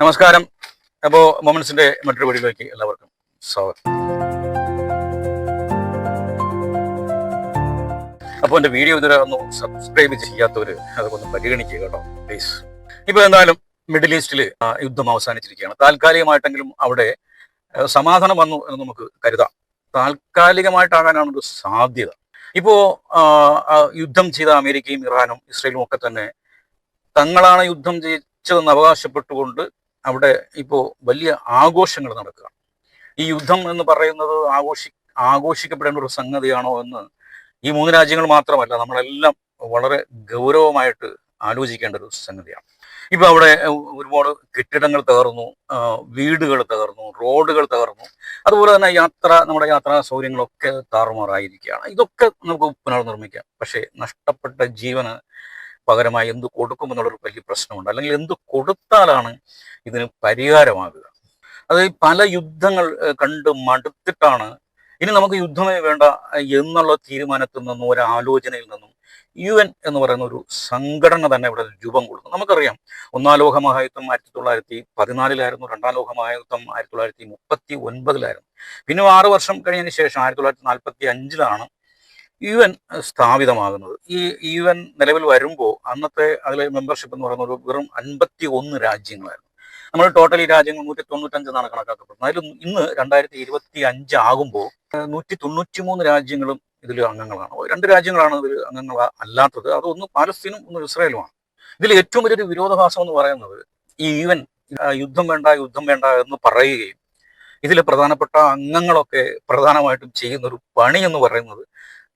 നമസ്കാരം. അപ്പോ മൊമൻസിന്റെ മറ്റൊരു വീഡിയോയിലേക്ക് എല്ലാവർക്കും സ്വാഗതം. അപ്പോൾ എന്റെ വീഡിയോ ഇതുവരെ ഒന്ന് സബ്സ്ക്രൈബ് ചെയ്യാത്തവർ അതൊക്കെ പരിഗണിക്കുക കേട്ടോ പ്ലീസ് ഇപ്പോൾ എന്തായാലും മിഡിൽ ഈസ്റ്റിൽ യുദ്ധം അവസാനിച്ചിരിക്കുകയാണ്. താൽക്കാലികമായിട്ടെങ്കിലും അവിടെ സമാധാനം വന്നു എന്ന് നമുക്ക് കരുതാം. താൽക്കാലികമായിട്ടാകാനാണ് ഒരു സാധ്യത. ഇപ്പോ ആ, ആ, യുദ്ധം ചെയ്ത അമേരിക്കയും ഇറാനും ഇസ്രയേലും ഒക്കെ തന്നെ തങ്ങളാണ് യുദ്ധം ജയിച്ചതെന്ന് അവകാശപ്പെട്ടുകൊണ്ട് അവിടെ ഇപ്പോൾ വലിയ ആഘോഷങ്ങൾ നടക്കുക. ഈ യുദ്ധം എന്ന് പറയുന്നത് ആഘോഷി ആഘോഷിക്കപ്പെടേണ്ട ഒരു സംഗതിയാണോ എന്ന് ഈ മൂന്ന് രാജ്യങ്ങൾ മാത്രമല്ല നമ്മളെല്ലാം വളരെ ഗൗരവമായിട്ട് ആലോചിക്കേണ്ട ഒരു സംഗതിയാണ്. ഇപ്പൊ അവിടെ ഒരുപാട് കെട്ടിടങ്ങൾ തകർന്നു വീടുകൾ തകർന്നു റോഡുകൾ തകർന്നു. അതുപോലെ തന്നെ യാത്ര നമ്മുടെ യാത്രാ സൗകര്യങ്ങളൊക്കെ താറുമാറായിരിക്കുകയാണ്. ഇതൊക്കെ നമുക്ക് പുനർനിർമ്മിക്കാം. പക്ഷേ നഷ്ടപ്പെട്ട ജീവന് പകരമായി എന്ത് കൊടുക്കുമെന്നുള്ളൊരു വലിയ പ്രശ്നമുണ്ട്. അല്ലെങ്കിൽ എന്ത് കൊടുത്താലാണ് ഇതിന് പരിഹാരമാകുക. അത് പല യുദ്ധങ്ങൾ കണ്ട് മടുത്തിട്ടാണ് ഇനി നമുക്ക് യുദ്ധമേ വേണ്ട എന്നുള്ള തീരുമാനത്തിൽ നിന്നും ഒരു ആലോചനയിൽ നിന്നും യു എൻ എന്ന് പറയുന്ന ഒരു സംഘടന തന്നെ ഇവിടെ രൂപം കൊടുക്കും. നമുക്കറിയാം ഒന്നാം ലോക മഹായുദ്ധം ആയിരത്തി തൊള്ളായിരത്തി പതിനാലിലായിരുന്നു രണ്ടാം ലോക മഹായുദ്ധം ആയിരത്തി തൊള്ളായിരത്തി മുപ്പത്തി ഒൻപതിലായിരുന്നു പിന്നെ ആറു വർഷം കഴിഞ്ഞതിന് ശേഷം ആയിരത്തി തൊള്ളായിരത്തി നാൽപ്പത്തി അഞ്ചിലാണ് യു എൻ സ്ഥാപിതമാകുന്നത്. ഈ യു എൻ നിലവിൽ വരുമ്പോൾ അന്നത്തെ അതിലെ മെമ്പർഷിപ്പ് എന്ന് പറയുന്നത് വെറും അൻപത്തി ഒന്ന് രാജ്യങ്ങളായിരുന്നു. നമ്മൾ ടോട്ടലി രാജ്യങ്ങൾ നൂറ്റി തൊണ്ണൂറ്റഞ്ചെന്നാണ് കണക്കാക്കപ്പെടുന്നത്. അതിൽ ഇന്ന് രണ്ടായിരത്തി ഇരുപത്തി അഞ്ച് ആകുമ്പോൾ നൂറ്റി തൊണ്ണൂറ്റി മൂന്ന് രാജ്യങ്ങളും ഇതിൽ അംഗങ്ങളാണ്. രണ്ട് രാജ്യങ്ങളാണ് ഇതിൽ അംഗങ്ങൾ അല്ലാത്തത്. അതൊന്ന് പാലസ്തീനും ഒന്ന് ഇസ്രായേലുമാണ്. ഇതിൽ ഏറ്റവും വലിയൊരു വിരോധാഭാസം എന്ന് പറയുന്നത് ഈ യു എൻ യുദ്ധം വേണ്ട യുദ്ധം വേണ്ട എന്ന് പറയുകയും ഇതിലെ പ്രധാനപ്പെട്ട അംഗങ്ങളൊക്കെ പ്രധാനമായിട്ടും ചെയ്യുന്ന ഒരു പണി എന്ന് പറയുന്നത്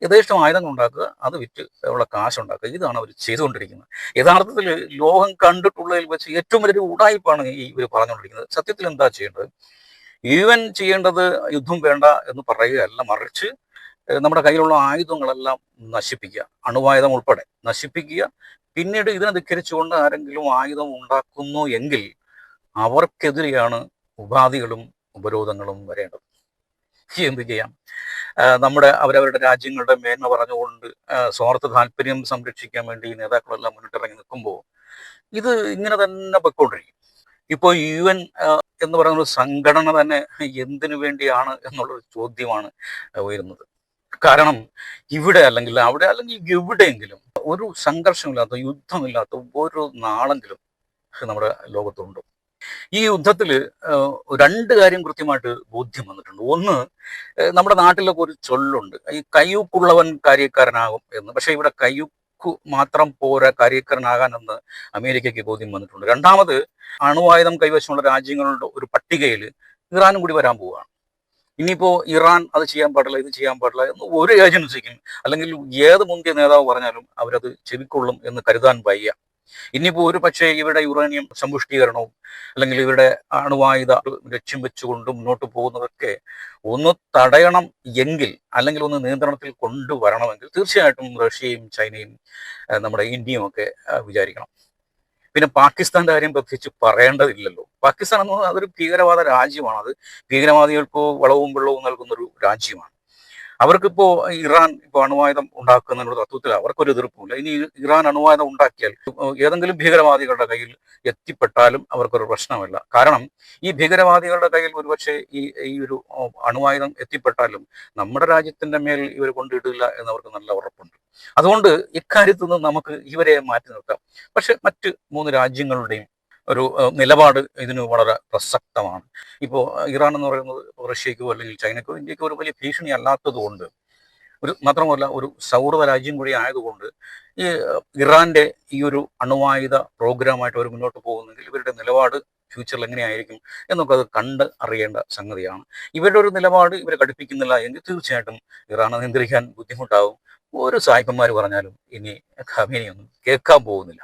യഥേഷ്ടം ആയുധങ്ങൾ ഉണ്ടാക്കുക അത് വിറ്റ് ഉള്ള കാശ് ഉണ്ടാക്കുക ഇതാണ് അവർ ചെയ്തുകൊണ്ടിരിക്കുന്നത്. യഥാർത്ഥത്തിൽ ലോകം കണ്ടിട്ടുള്ളതിൽ വെച്ച് ഏറ്റവും വലിയൊരു ഉടായ്പാണ് ഈ ഇവർ പറഞ്ഞുകൊണ്ടിരിക്കുന്നത്. സത്യത്തിൽ എന്താ ചെയ്യേണ്ടത്? യു എൻ ചെയ്യേണ്ടത് യുദ്ധം വേണ്ട എന്ന് പറയുകയല്ല. മറിച്ച് നമ്മുടെ കയ്യിലുള്ള ആയുധങ്ങളെല്ലാം നശിപ്പിക്കുക. അണുവായുധം ഉൾപ്പെടെ നശിപ്പിക്കുക. പിന്നീട് ഇതിനെ ധിക്കരിച്ചുകൊണ്ട് ആരെങ്കിലും ആയുധം ഉണ്ടാക്കുന്നു എങ്കിൽ അവർക്കെതിരെയാണ് ഉപാധികളും ഉപരോധങ്ങളും വരേണ്ടത്. എന്ത് ചെയ്യാം? നമ്മുടെ അവരവരുടെ രാജ്യങ്ങളുടെ മേന്മ പറഞ്ഞുകൊണ്ട് സ്വാർത്ഥ താല്പര്യം സംരക്ഷിക്കാൻ വേണ്ടി ഈ നേതാക്കളെല്ലാം മുന്നിട്ടിറങ്ങി നിൽക്കുമ്പോൾ ഇത് ഇങ്ങനെ തന്നെ പൊയ്ക്കൊണ്ടിരിക്കും. ഇപ്പോൾ യു എൻ എന്ന് പറയുന്ന ഒരു സംഘടന തന്നെ എന്തിനു വേണ്ടിയാണ് എന്നുള്ളൊരു ചോദ്യമാണ് ഉയരുന്നത്. കാരണം ഇവിടെ അല്ലെങ്കിൽ അവിടെ അല്ലെങ്കിൽ എവിടെയെങ്കിലും ഒരു സംഘർഷമില്ലാത്ത യുദ്ധമില്ലാത്ത ഓരോ നാളെങ്കിലും നമ്മുടെ ലോകത്തുണ്ട്. ഈ യുദ്ധത്തിൽ രണ്ട് കാര്യം കൃത്യമായിട്ട് ബോധ്യം വന്നിട്ടുണ്ട്. ഒന്ന് നമ്മുടെ നാട്ടിലൊക്കെ ഒരു ചൊല്ലുണ്ട്. ഈ കയ്യൂക്കുള്ളവൻ കാര്യക്കാരനാകും എന്ന്. പക്ഷെ ഇവിടെ കയ്യൂക്കു മാത്രം പോരാ കാര്യക്കാരനാകാൻ എന്ന് അമേരിക്കയ്ക്ക് ബോധ്യം വന്നിട്ടുണ്ട്. രണ്ടാമത് അണുവായുധം കൈവശമുള്ള രാജ്യങ്ങളുടെ ഒരു പട്ടികയിൽ ഇറാനും കൂടി വരാൻ പോവുകയാണ്. ഇനിയിപ്പോ ഇറാൻ അത് ചെയ്യാൻ പാടില്ല ഇത് ചെയ്യാൻ പാടില്ല എന്ന് ഒരു ഏജൻസിക്കും അല്ലെങ്കിൽ ഏത് മുന്തിയ നേതാവ് പറഞ്ഞാലും അവരത് ചെവിക്കൊള്ളും എന്ന് കരുതാൻ വയ്യ. ഇനിയിപ്പോ ഒരു പക്ഷേ ഇവരുടെ യുറേനിയം സമ്പുഷ്ടീകരണവും അല്ലെങ്കിൽ ഇവരുടെ അണുവായുധ ലക്ഷ്യം വെച്ചുകൊണ്ട് മുന്നോട്ട് പോകുന്നതൊക്കെ ഒന്ന് തടയണം എങ്കിൽ അല്ലെങ്കിൽ ഒന്ന് നിയന്ത്രണത്തിൽ കൊണ്ടുവരണമെങ്കിൽ തീർച്ചയായിട്ടും റഷ്യയും ചൈനയും നമ്മുടെ ഇന്ത്യയും ഒക്കെ വിചാരിക്കണം. പിന്നെ പാകിസ്ഥാന്റെ കാര്യം പ്രത്യേകിച്ച് പറയേണ്ടതില്ലല്ലോ. പാകിസ്ഥാൻ എന്ന് പറഞ്ഞാൽ അതൊരു ഭീകരവാദ രാജ്യമാണ്. അത് ഭീകരവാദികൾക്ക് വളവും വെള്ളവും നൽകുന്ന ഒരു രാജ്യമാണ്. അവർക്കിപ്പോ ഇറാൻ ഇപ്പൊ അണുവായുധം ഉണ്ടാക്കുന്നതിനുള്ള തത്വത്തിൽ അവർക്കൊരു എതിർപ്പുമില്ല. ഇനി ഇറാൻ അണുവായുധം ഉണ്ടാക്കിയാൽ ഏതെങ്കിലും ഭീകരവാദികളുടെ കയ്യിൽ എത്തിപ്പെട്ടാലും അവർക്കൊരു പ്രശ്നമില്ല. കാരണം ഈ ഭീകരവാദികളുടെ കയ്യിൽ ഒരുപക്ഷെ ഈ ഈ ഒരു അണുവായുധം എത്തിപ്പെട്ടാലും നമ്മുടെ രാജ്യത്തിന്റെ മേൽ ഇവർ കൊണ്ടിടില്ല എന്നവർക്ക് നല്ല ഉറപ്പുണ്ട്. അതുകൊണ്ട് ഇക്കാര്യത്തിൽ നിന്ന് നമുക്ക് ഇവരെ മാറ്റി നിർത്താം. പക്ഷെ മറ്റ് മൂന്ന് രാജ്യങ്ങളുടെയും ഒരു നിലപാട് ഇതിന് വളരെ പ്രസക്തമാണ്. ഇപ്പോൾ ഇറാൻ എന്ന് പറയുന്നത് റഷ്യക്കോ അല്ലെങ്കിൽ ചൈനക്കോ ഇന്ത്യക്കോ ഒരു വലിയ ഭീഷണി അല്ലാത്തത് കൊണ്ട് ഒരു മാത്രമല്ല ഒരു സൗഹൃദ രാജ്യം കൂടി ആയതുകൊണ്ട് ഈ ഇറാന്റെ ഈ ഒരു അണുവായുധ പ്രോഗ്രാമായിട്ട് അവർ മുന്നോട്ട് പോകുന്നെങ്കിൽ ഇവരുടെ നിലപാട് ഫ്യൂച്ചറിൽ എങ്ങനെയായിരിക്കും എന്നൊക്കെ അത് കണ്ട് അറിയേണ്ട സംഗതിയാണ്. ഇവരുടെ ഒരു നിലപാട് ഇവരെ കടുപ്പിക്കുന്നില്ല എങ്കിൽ തീർച്ചയായിട്ടും ഇറാനെ നിയന്ത്രിക്കാൻ ബുദ്ധിമുട്ടാവും. ഒരു സായിപ്പന്മാർ പറഞ്ഞാലും ഇനി ഖമേനിയൊന്നും കേൾക്കാൻ പോകുന്നില്ല.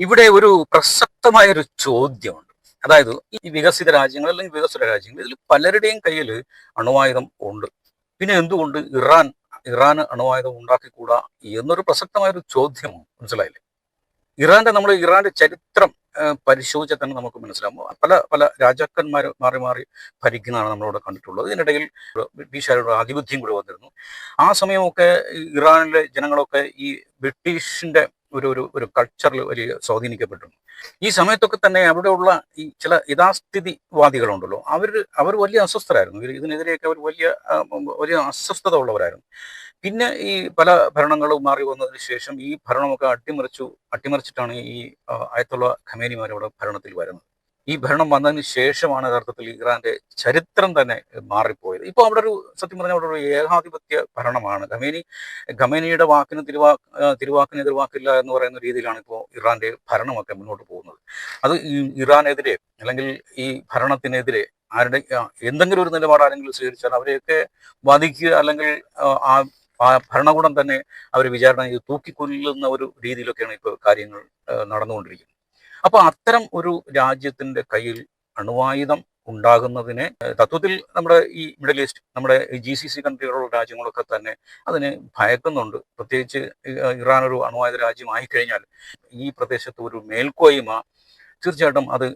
ഇവിടെ ഒരു പ്രസക്തമായ ഒരു ചോദ്യമുണ്ട്. അതായത് ഈ വികസിത രാജ്യങ്ങൾ അല്ലെങ്കിൽ വികസിത രാജ്യങ്ങൾ ഇതിൽ പലരുടെയും കയ്യിൽ അണുവായുധം ഉണ്ട്. പിന്നെ എന്തുകൊണ്ട് ഇറാൻ ഇറാന് അണുവായുധം ഉണ്ടാക്കിക്കൂടാ എന്നൊരു പ്രസക്തമായ ഒരു ചോദ്യമാണ് മനസ്സിലായില്ലേ? ഇറാന്റെ നമ്മൾ ഇറാന്റെ ചരിത്രം പരിശോധിച്ചാൽ തന്നെ നമുക്ക് മനസ്സിലാകും. പല പല രാജാക്കന്മാർ മാറി മാറി ഭരിക്കുന്നതാണ് നമ്മളിവിടെ കണ്ടിട്ടുള്ളത്. ഇതിനിടയിൽ ബ്രിട്ടീഷുകാരുടെ ആധിപത്യം കൂടി വന്നിരുന്നു. ആ സമയമൊക്കെ ഇറാനിലെ ജനങ്ങളൊക്കെ ഈ ബ്രിട്ടീഷിന്റെ ഒരു ഒരു ഒരു കൾച്ചറിൽ വലിയ സ്വാധീനിക്കപ്പെട്ടു ഈ സമയത്തൊക്കെ തന്നെ അവിടെയുള്ള ഈ ചില യഥാസ്ഥിതിവാദികളുണ്ടല്ലോ അവർ അവർ വലിയ അസ്വസ്ഥരായിരുന്നു. ഇതിനെതിരെയൊക്കെ അവർ വലിയ വലിയ അസ്വസ്ഥത ഉള്ളവരായിരുന്നു പിന്നെ ഈ പല ഭരണങ്ങളും മാറി വന്നതിന് ശേഷം ഈ ഭരണമൊക്കെ അട്ടിമറിച്ചു അട്ടിമറിച്ചിട്ടാണ് ഈ ആയത്തുള്ള ഖമേനിമാർ ഭരണത്തിൽ വരുന്നത്. ഈ ഭരണം വന്നതിന് ശേഷമാണ് യഥാർത്ഥത്തിൽ ഇറാന്റെ ചരിത്രം തന്നെ മാറിപ്പോയത്. ഇപ്പോൾ അവിടെ ഒരു സത്യം പറഞ്ഞാൽ അവിടെ ഒരു ഏകാധിപത്യ ഭരണമാണ്. ഖമേനി ഖമേനിയുടെ വാക്കിന് തിരുവാ തിരുവാക്കിന് എതിർവാക്കില്ല എന്ന് പറയുന്ന രീതിയിലാണ് ഇപ്പോൾ ഇറാന്റെ ഭരണമൊക്കെ മുന്നോട്ട് പോകുന്നത്. അത് ഇറാനെതിരെ അല്ലെങ്കിൽ ഈ ഭരണത്തിനെതിരെ ആരുടെ എന്തെങ്കിലും ഒരു നിലപാട് ആരെങ്കിലും സ്വീകരിച്ചാൽ അവരെയൊക്കെ വധിക്കുക അല്ലെങ്കിൽ ആ, ആ ഭരണകൂടം തന്നെ അവർ വിചാരണ ചെയ്ത് തൂക്കിക്കൊല്ലുന്ന ഒരു രീതിയിലൊക്കെയാണ് ഇപ്പോൾ കാര്യങ്ങൾ നടന്നുകൊണ്ടിരിക്കുന്നത്. അപ്പോൾ അത്തരം ഒരു രാജ്യത്തിന്റെ കയ്യിൽ അണുവായുധം ഉണ്ടാകുന്നതിനെ തത്വത്തിൽ നമ്മുടെ ഈ മിഡിൽ ഈസ്റ്റ് നമ്മുടെ ജി സി സി കൺട്രികളുള്ള രാജ്യങ്ങളൊക്കെ തന്നെ അതിനെ ഭയക്കുന്നുണ്ട്. പ്രത്യേകിച്ച് ഇറാൻ ഒരു അണുവായുധ രാജ്യമായി കഴിഞ്ഞാൽ ഈ പ്രദേശത്ത് ഒരു മേൽക്കോയ്മ തീർച്ചയായിട്ടും അത്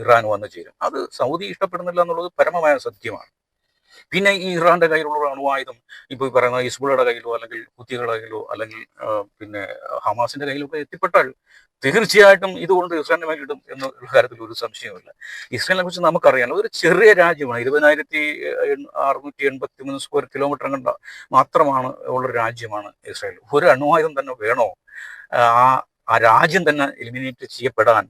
ഇറാൻ വന്നു ചേരും. അത് സൗദി ഇഷ്ടപ്പെടുന്നില്ല എന്നുള്ളത് പരമമായ സത്യമാണ്. പിന്നെ ഈ ഇറാന്റെ കയ്യിലുള്ള അണുവായുധം ഇപ്പോൾ പറയുന്ന ഇസ്ബുളയുടെ കയ്യിലോ അല്ലെങ്കിൽ കുത്തികളുടെ കയ്യിലോ അല്ലെങ്കിൽ പിന്നെ ഹമാസിന്റെ കയ്യിലൊക്കെ എത്തിപ്പെട്ടാൽ തീർച്ചയായിട്ടും ഇതുകൊണ്ട് ഇസ്രായേലിനെ കിട്ടും എന്ന കാര്യത്തിൽ ഒരു സംശയമില്ല ഇസ്രായേലിനെ കുറിച്ച് നമുക്കറിയാം ഒരു ചെറിയ രാജ്യമാണ്. ഇരുപതിനായിരത്തി അറുന്നൂറ്റി എൺപത്തി മൂന്ന് സ്ക്വയർ കിലോമീറ്റർ കണ്ട മാത്രമാണ് ഉള്ള രാജ്യമാണ് ഇസ്രായേൽ. ഒരു അണുവായുധം തന്നെ വേണോ? ആ ആ രാജ്യം തന്നെ എലിമിനേറ്റ് ചെയ്യപ്പെടാൻ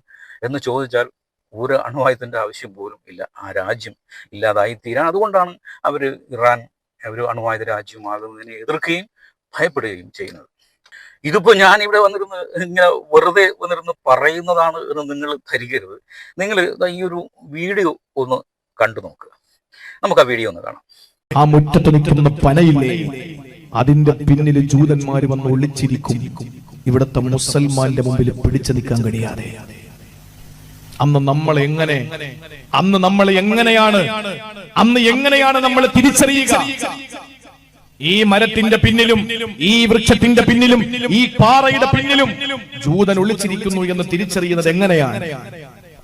എന്ന് ചോദിച്ചാൽ ഒരു അണുവായുധത്തിന്റെ ആവശ്യം പോലും ഇല്ല. ആ രാജ്യം ഇല്ലാതായി തീരാൻ. അതുകൊണ്ടാണ് അവർ ഇറാൻ ഒരു അണുവായുധ രാജ്യമാകുന്നതിനെ എതിർക്കുകയും ഭയപ്പെടുകയും ചെയ്യുന്നത്. ഇതിപ്പോൾ ഞാൻ ഇവിടെ വന്നിരുന്ന് ഇങ്ങനെ വെറുതെ വന്നിരുന്ന് പറയുന്നതാണ് എന്ന് നിങ്ങൾ ധരിക്കരുത്. നിങ്ങൾ ഈ ഒരു വീഡിയോ ഒന്ന് കണ്ടു നോക്കുക. നമുക്ക് ആ വീഡിയോ ഒന്ന് കാണാം. ആ മുറ്റത്ത് നിൽക്കുന്ന പനയില്ലേ? അതിന്റെ പിന്നിൽ ജൂതന്മാർ വന്ന് ഒളിച്ചിരിക്കും. ഇവിടത്തെ മുസൽമാന്റെ മുമ്പിൽ പിടിച്ചു നിൽക്കാൻ കഴിയാതെ. അന്ന് നമ്മൾ എങ്ങനെ? അന്ന് നമ്മൾ എങ്ങനെയാണ്? അന്ന് എങ്ങനെയാണ് നമ്മൾ തിരിച്ചറിയുക? ഈ മരത്തിന്റെ പിന്നിലും ഈ വൃക്ഷത്തിന്റെ പിന്നിലും ഈ പാറയുടെ പിന്നിലും ജൂതൻ ഒളിച്ചിരിക്കുന്നു എന്ന് തിരിച്ചറിയുന്നത് എങ്ങനെയാണ്?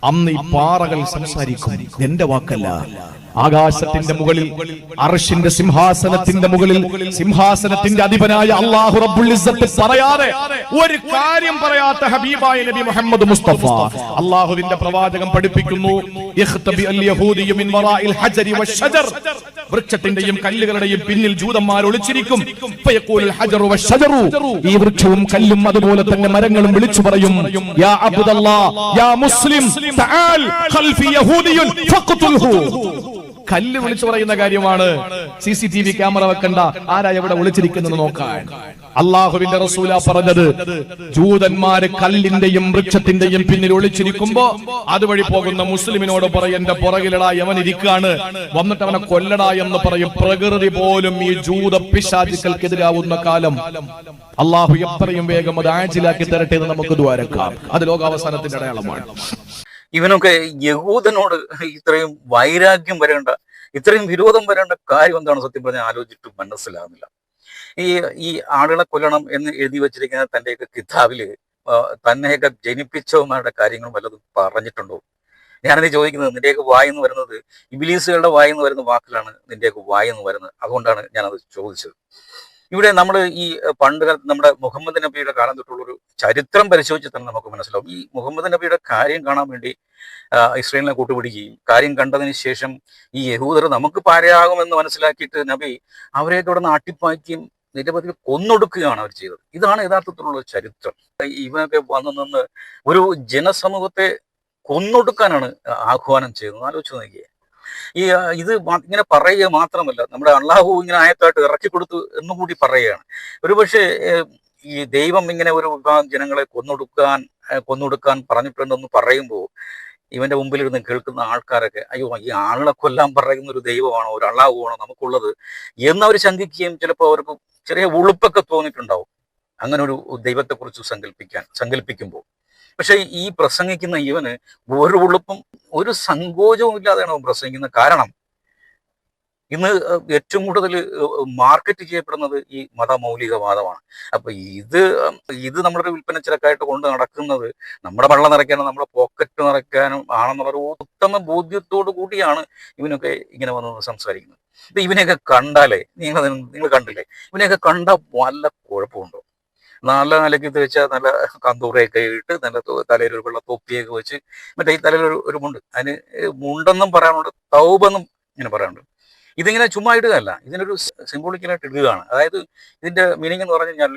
അന്ന് ഈ പാറകൾ സംസാരിക്കും. എന്റെ വാക്കല്ല. ആകാശത്തിന്റെ മുകളിൽ അർഷിന്റെ സിംഹാസനത്തിന്റെ മുകളിൽ സിംഹാസനത്തിന്റെ അധിപനായ അള്ളാഹു റബ്ബുൽ ഇസ്സത്ത് പറയാതെ ഒരു കാര്യം പറയാത്ത ഹബീബായ നബി മുഹമ്മദ് മുസ്തഫ. അള്ളാഹുവിന്റെ പ്രവാചകം പഠിപ്പിക്കുന്നു വൃക്ഷത്തിന്റെയും കല്ലുകളുടെയും പിന്നിൽ ജൂതന്മാർ ഒളിച്ചിരിക്കും. ഈ വൃക്ഷവും കല്ലും അതുപോലെ തന്നെ മരങ്ങളും വിളിച്ചു പറയും യാ അബ്ദല്ലാ യാ മുസ്ലിം തആൽ ഖൽഫി യഹൂദിയുൻ ഫഖ്തുൽഹു. കല്ല് വിളിച്ചു പറയുന്ന കാര്യമാണ് C C T V camera വെക്കണ്ട. ആരാ എവിടെ വിളിച്ചിരിക്കുന്നത് നോക്കാൻ. അള്ളാഹുവിന്റെ റസൂല പറഞ്ഞത് ജൂതന്മാര് കല്ലിന്റെയും വൃക്ഷത്തിന്റെയും പിന്നിൽ ഒളിച്ചിരിക്കുമ്പോ അതുവഴി പോകുന്ന മുസ്ലിമിനോട് പറയും എന്റെ പുറകിലടാ യവൻ ഇരിക്കാണ്. വന്നിട്ട് അവനെ കൊല്ലടാ എന്ന് പറയും. പ്രകൃതി പോലും ഈ ജൂത പിശാചുക്കൾക്കെതിരാവുന്ന കാലം. അള്ളാഹു എത്രയും വേഗം അത് ആഴ്ചയിലാക്കി തരട്ടെ എന്ന് നമുക്ക് ദ്വാരക്കാം. അത് ലോകാവസാനത്തിന്റെ അടയാളമാണ്. ഇവനൊക്കെ യഹൂദനോട് ഇത്രയും വൈരാഗ്യം വരേണ്ട ഇത്രയും വിരോധം വരേണ്ട കാര്യം എന്താണ് സത്യം പറഞ്ഞാൽ ആലോചിച്ചിട്ട് മനസ്സിലാകുന്നില്ല ഈ ഈ ആളുകളെ കൊല്ലണം എന്ന് എഴുതി വച്ചിരിക്കുന്ന തന്റെയൊക്കെ കിതാബിൽ തന്നെയൊക്കെ ജനിപ്പിച്ചവന്മാരുടെ കാര്യങ്ങൾ വല്ലതും പറഞ്ഞിട്ടുണ്ടോ? ഞാനത് ചോദിക്കുന്നത് നിന്റെയൊക്കെ വായെന്ന് വരുന്നത് ഇബിലീസുകളുടെ വായെന്ന് വരുന്ന വാക്കിലാണ് നിന്റെയൊക്കെ വായെന്ന് വരുന്നത്. അതുകൊണ്ടാണ് ഞാനത് ചോദിച്ചത്. ഇവിടെ നമ്മൾ ഈ പണ്ട് നമ്മുടെ മുഹമ്മദ് നബിയുടെ കാലം തൊട്ടുള്ള ഒരു ചരിത്രം പരിശോധിച്ച് തന്നെ നമുക്ക് മനസ്സിലാവും. ഈ മുഹമ്മദ് നബിയുടെ കാര്യം കാണാൻ വേണ്ടി ഇസ്രയേലിനെ കൂട്ടുപിടിക്കുകയും കാര്യം കണ്ടതിന് ശേഷം ഈ യഹൂദർ നമുക്ക് പാരയാകുമെന്ന് മനസ്സിലാക്കിയിട്ട് നബി അവരെ തുടർന്ന് അട്ടിപ്പാക്കിയും നിരവധി കൊന്നൊടുക്കുകയാണ് അവർ ചെയ്തത്. ഇതാണ് യഥാർത്ഥത്തിലുള്ള ചരിത്രം. ഇവനൊക്കെ വന്നു നിന്ന് ഒരു ജനസമൂഹത്തെ കൊന്നൊടുക്കാനാണ് ആഹ്വാനം ചെയ്തത്. ആലോചിച്ച് നോക്കിയേ. ഈ ഇത് ഇങ്ങനെ പറയുക മാത്രമല്ല നമ്മുടെ അള്ളാഹു ഇങ്ങനെ ആയത്തായിട്ട് ഇറക്കി കൊടുത്തു എന്നും കൂടി പറയുകയാണ്. ഒരുപക്ഷെ ഈ ദൈവം ഇങ്ങനെ ഒരു വിഭാഗം ജനങ്ങളെ കൊന്നൊടുക്കാൻ കൊന്നൊടുക്കാൻ പറഞ്ഞിട്ടുണ്ടെന്ന് പറയുമ്പോൾ ഇവന്റെ മുമ്പിൽ ഇരുന്ന് കേൾക്കുന്ന ആൾക്കാരൊക്കെ അയ്യോ ഈ ആളുകളെ കൊല്ലാൻ പറയുന്ന ഒരു ദൈവമാണോ ഒരു അള്ളാഹുവാണോ നമുക്കുള്ളത്? എന്നവർ ശങ്കിക്കുകയും ചിലപ്പോൾ അവർക്ക് ചെറിയ ഉളുപ്പൊക്കെ തോന്നിയിട്ടുണ്ടാവും. അങ്ങനെ ഒരു ദൈവത്തെക്കുറിച്ച് സങ്കല്പിക്കാൻ സങ്കല്പിക്കുമ്പോൾ പക്ഷെ ഈ പ്രസംഗിക്കുന്ന ഇവന് ഒരു ഉളുപ്പും ഒരു സങ്കോചവും ഇല്ലാതെയാണ് അവൻ പ്രസംഗിക്കുന്നത്. കാരണം ഇന്ന് ഏറ്റവും കൂടുതൽ മാർക്കറ്റ് ചെയ്യപ്പെടുന്നത് ഈ മതമൗലികവാദമാണ്. അപ്പൊ ഇത് ഇത് നമ്മളൊരു വിൽപ്പന ചിലക്കായിട്ട് കൊണ്ട് നടക്കുന്നത് നമ്മുടെ വെള്ളം നിറയ്ക്കാനും നമ്മുടെ പോക്കറ്റ് നിറയ്ക്കാനും ആണെന്നുള്ള ഒരു ഉത്തമ ബോധ്യത്തോടു കൂടിയാണ് ഇവനൊക്കെ ഇങ്ങനെ വന്ന് സംസാരിക്കുന്നത്. ഇപ്പൊ ഇവനെയൊക്കെ കണ്ടാലേ നിങ്ങൾ നിങ്ങൾ കണ്ടില്ലേ? ഇവനെയൊക്കെ കണ്ട വല്ല കുഴപ്പമുണ്ടോ? നല്ല നിലയ്ക്ക് തേച്ച നല്ല കന്തൂറയൊക്കെ ഇട്ട് നല്ല തലയിൽ ഒരു വെള്ള തൊപ്പിയൊക്കെ വെച്ച് മറ്റേ ഈ തലയിൽ ഒരു ഒരു മുണ്ട്. അതിന് മുണ്ടെന്നും പറയാനുണ്ട് തൗബെന്നും ഇങ്ങനെ പറയാനുണ്ട് ഇതിങ്ങനെ ചുമ്മാ ഇടുകയല്ല. ഇതിനൊരു സിംബോളിക്കലായിട്ട് ഇടുകയാണ്. അതായത് ഇതിന്റെ മീനിങ് എന്ന് പറഞ്ഞു കഴിഞ്ഞാൽ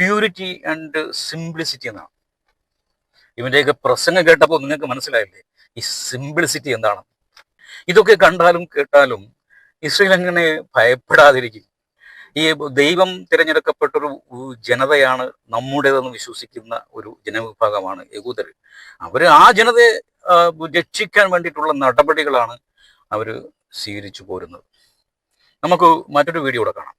പ്യൂരിറ്റി ആൻഡ് സിംപ്ലിസിറ്റി എന്നാണ്. ഇവന്റെയൊക്കെ പ്രസംഗം കേട്ടപ്പോൾ നിങ്ങൾക്ക് മനസ്സിലായില്ലേ? ഈ സിംപ്ലിസിറ്റി എന്താണ്? ഇതൊക്കെ കണ്ടാലും കേട്ടാലും ഇസ്രയേൽ അങ്ങനെ ഭയപ്പെടാതിരിക്കും. ഈ ദൈവം തിരഞ്ഞെടുക്കപ്പെട്ടൊരു ജനതയാണ് നമ്മുടേതെന്ന് വിശ്വസിക്കുന്ന ഒരു ജനവിഭാഗമാണ് യഹൂദർ. അവർ ആ ജനതയെ രക്ഷിക്കാൻ വേണ്ടിയിട്ടുള്ള നടപടികളാണ് അവർ സ്വീകരിച്ചു പോരുന്നത്. നമുക്ക് മറ്റൊരു വീഡിയോ കൂടെ കാണാം.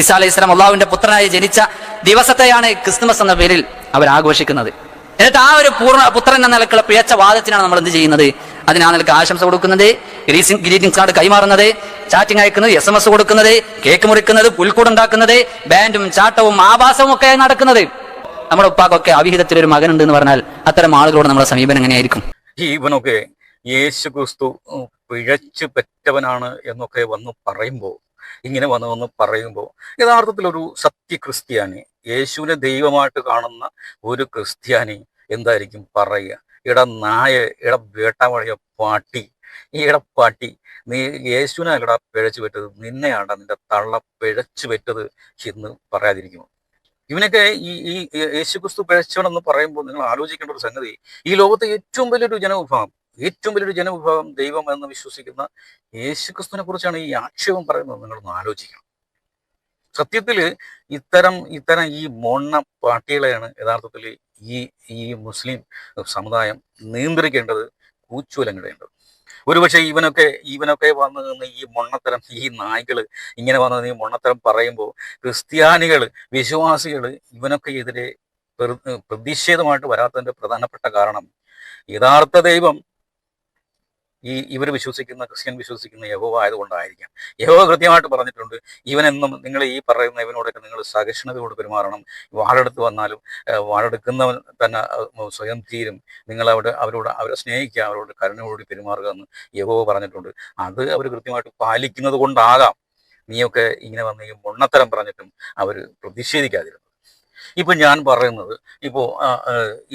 ഈസാ അലൈഹി അള്ളാഹുവിന്റെ പുത്രനായി ജനിച്ച ദിവസത്തെയാണ് ക്രിസ്മസ് എന്ന പേരിൽ അവർ ആഘോഷിക്കുന്നത് എന്നിട്ട് ആ ഒരു പൂർണ പുത്രൻ എന്ന നിലക്കുള്ള പിഴച്ച വാദത്തിനാണ് നമ്മൾ എന്ത് ചെയ്യുന്നത്? അതിന് നിലയ്ക്ക് ആശംസ കൊടുക്കുന്നത് ഗ്രീറ്റിംഗ് കാർഡ് കൈമാറുന്നത് ചാറ്റിംഗ് അയക്കുന്നത് എസ് എം എസ് കൊടുക്കുന്നത് കേക്ക് മുറിക്കുന്നത് പുൽക്കൂടുണ്ടാക്കുന്നത് ബാൻഡും ചാട്ടവും ആഭാസവും ഒക്കെ നടക്കുന്നത്. നമ്മുടെ ഉപ്പാക്കൊക്കെ അവിഹിതത്തിൽ ഒരു മകനുണ്ട് എന്ന് പറഞ്ഞാൽ അത്തരം ആളുകളോട് നമ്മുടെ സമീപനം എങ്ങനെയായിരിക്കും? ഇവനൊക്കെ യേശു ക്രിസ്തു പിഴച്ചു പെറ്റവനാണ് എന്നൊക്കെ വന്ന് പറയുമ്പോൾ ഇങ്ങനെ വന്നു വന്ന് പറയുമ്പോൾ യഥാർത്ഥത്തിൽ ഒരു സത്യ ക്രിസ്ത്യാനി യേശുവിനെ ദൈവമായിട്ട് കാണുന്ന ഒരു ക്രിസ്ത്യാനി എന്തായിരിക്കും പറയുക? ഇട നായ ഇട വേട്ടാവഴിയ പാട്ടി ഈ ഇടപ്പാട്ടി നീ യേശുവിനെ അല്ലടാ പിഴച്ചു പറ്റത് നിന്നെയാണ്ട നിന്റെ തള്ള പിഴച്ചു പറ്റത് എന്ന് പറയാതിരിക്കുമോ? ഇവനൊക്കെ ഈ ഈ യേശുക്രിസ്തു പിഴച്ചവനെന്ന് പറയുമ്പോൾ നിങ്ങൾ ആലോചിക്കേണ്ട ഒരു സംഗതി ഈ ലോകത്തെ ഏറ്റവും വലിയൊരു ജനവിഭാഗം ഏറ്റവും വലിയൊരു ജനവിഭാഗം ദൈവം എന്ന് വിശ്വസിക്കുന്ന യേശുക്രിസ്തുവിനെ കുറിച്ചാണ് ഈ ആക്ഷേപം പറയുന്നത് നിങ്ങളൊന്ന് ആലോചിക്കണം. സത്യത്തിൽ ഇത്തരം ഇത്തരം ഈ മൊണ്ണ പാർട്ടികളെയാണ് യഥാർത്ഥത്തിൽ ഈ ഈ മുസ്ലിം സമുദായം നിയന്ത്രിക്കേണ്ടത് കൂച്ചുവലങ്ങിടേണ്ടത് ഒരുപക്ഷെ ഇവനൊക്കെ ഇവനൊക്കെ വന്നു നിന്ന് ഈ മൊണ്ണത്തരം ഈ നായ്ക്കൾ ഇങ്ങനെ വന്നു നിന്ന് ഈ മൊണ്ണത്തരം പറയുമ്പോൾ ക്രിസ്ത്യാനികൾ വിശ്വാസികൾ ഇവനൊക്കെ എതിരെ പ്ര- പ്രതിഷേധമായിട്ട് വരാത്തതിന്റെ പ്രധാനപ്പെട്ട കാരണം യഥാർത്ഥ ദൈവം ഈ ഇവർ വിശ്വസിക്കുന്ന ക്രിസ്ത്യൻ വിശ്വസിക്കുന്ന യഹോവ ആയതുകൊണ്ടായിരിക്കാം. യഹോവ കൃത്യമായിട്ട് പറഞ്ഞിട്ടുണ്ട് ഇവനെന്നും നിങ്ങൾ ഈ പറയുന്ന ഇവനോടൊക്കെ നിങ്ങൾ സഹിഷ്ണുതയോട് പെരുമാറണം. വാളെടുത്ത് വന്നാലും വാളെടുക്കുന്നവൻ തന്നെ സ്വയം തീരും. നിങ്ങൾ അവിടെ അവരോട് അവരെ സ്നേഹിക്കുക അവരോട് കരുണയോട് പെരുമാറുക എന്ന് യഹോവ പറഞ്ഞിട്ടുണ്ട്. അത് അവർ കൃത്യമായിട്ട് പാലിക്കുന്നത് കൊണ്ടാകാം. നീയൊക്കെ ഇങ്ങനെ വന്ന് ഈ മുണ്ണത്തരം പറഞ്ഞിട്ടും അവർ പ്രതിഷേധിക്കാതിരുന്നു ഇപ്പൊ ഞാൻ പറയുന്നത് ഇപ്പോ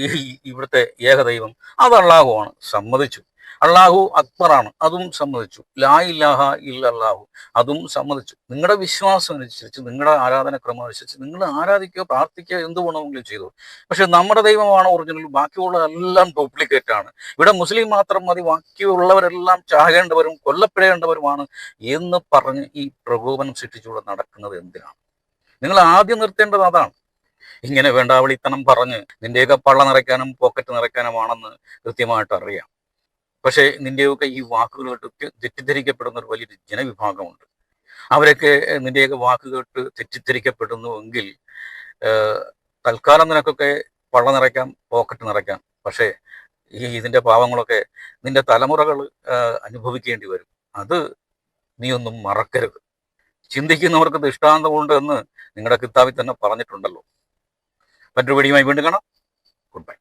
ഈ ഇവിടുത്തെ ഏകദൈവം അത് അള്ളാഹുവാണ് സമ്മതിച്ചു. അള്ളാഹു അക്ബറാണ്. അതും സമ്മതിച്ചു. ലാ ഇല്ലാഹ ഇല്ല അള്ളാഹു അതും സമ്മതിച്ചു. നിങ്ങളുടെ വിശ്വാസം അനുസരിച്ച് നിങ്ങളുടെ ആരാധനക്രമം അനുസരിച്ച് നിങ്ങൾ ആരാധിക്കുക പ്രാർത്ഥിക്കുക എന്ത് വേണമെങ്കിലും ചെയ്തു. പക്ഷെ നമ്മുടെ ദൈവമാണ് ഒറിജിനൽ ബാക്കിയുള്ളതെല്ലാം ഡ്യൂപ്ലിക്കേറ്റ് ആണ്. ഇവിടെ മുസ്ലിം മാത്രം മതി ബാക്കിയുള്ളവരെല്ലാം ചാകേണ്ടവരും കൊല്ലപ്പെടേണ്ടവരുമാണ് എന്ന് പറഞ്ഞ് ഈ പ്രകോപനം സൃഷ്ടിച്ചുകൂടെ നടക്കുന്നത് എന്തിനാണ്? നിങ്ങൾ ആദ്യം നിർത്തേണ്ടത് അതാണ്. ഇങ്ങനെ വേണ്ടാവളിത്തനം പറഞ്ഞ് നിന്റെയൊക്കെ പള്ള നിറയ്ക്കാനും പോക്കറ്റ് നിറയ്ക്കാനുമാണെന്ന് കൃത്യമായിട്ട് അറിയാം. പക്ഷേ നിന്റെയൊക്കെ ഈ വാക്കുകൾ കേട്ട് തെറ്റിദ്ധരിക്കപ്പെടുന്ന ഒരു വലിയൊരു ജനവിഭാഗമുണ്ട്. അവരൊക്കെ നിന്റെയൊക്കെ വാക്ക് കേട്ട് തെറ്റിദ്ധരിക്കപ്പെടുന്നുവെങ്കിൽ തൽക്കാലം നിനക്കൊക്കെ പള്ള നിറയ്ക്കാം പോക്കറ്റ് നിറയ്ക്കാം. പക്ഷേ ഈ ഇതിന്റെ പാവങ്ങളൊക്കെ നിന്റെ തലമുറകൾ അനുഭവിക്കേണ്ടി വരും. അത് നീ ഒന്നും മറക്കരുത്. ചിന്തിക്കുന്നവർക്ക് ദൃഷ്ടാന്തമുണ്ട് എന്ന് നിങ്ങളുടെ കിതാബിൽ തന്നെ പറഞ്ഞിട്ടുണ്ടല്ലോ. മറ്റൊരു വീഡിയോയുമായി വീണ്ടും കാണാം. Good bye.